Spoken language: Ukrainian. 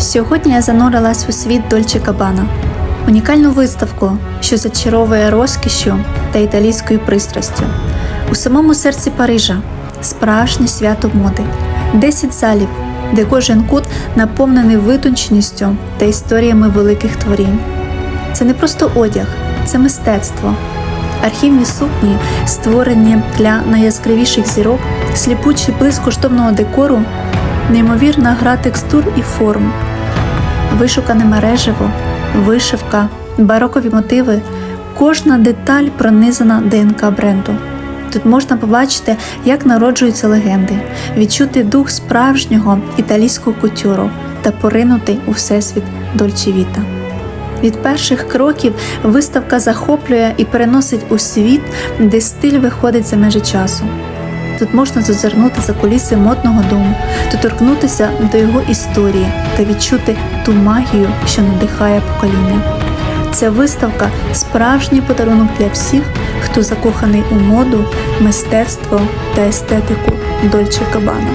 Сьогодні я занурилась у світ Дольче Кабана, унікальну виставку, що зачаровує розкішю та італійською пристрастю. У самому серці Парижа справжнє свято моди, 10 залів, де кожен кут наповнений витонченістю та історіями великих творінь. Це не просто одяг, це мистецтво. Архівні сукні, створені для найяскравіших зірок, сліпучий блиск декору, неймовірна гра текстур і форм, вишукане мережево, вишивка, барокові мотиви, кожна деталь пронизана ДНК бренду. Тут можна побачити, як народжуються легенди, відчути дух справжнього італійського кутюру та поринути у всесвіт Дольче Віта. Від перших кроків виставка захоплює і переносить у світ, де стиль виходить за межі часу. Тут можна зазирнути за куліси модного дому, доторкнутися до його історії та відчути ту магію, що надихає покоління. Ця виставка справжній подарунок для всіх, хто закоханий у моду, мистецтво та естетику Дольче Кабана.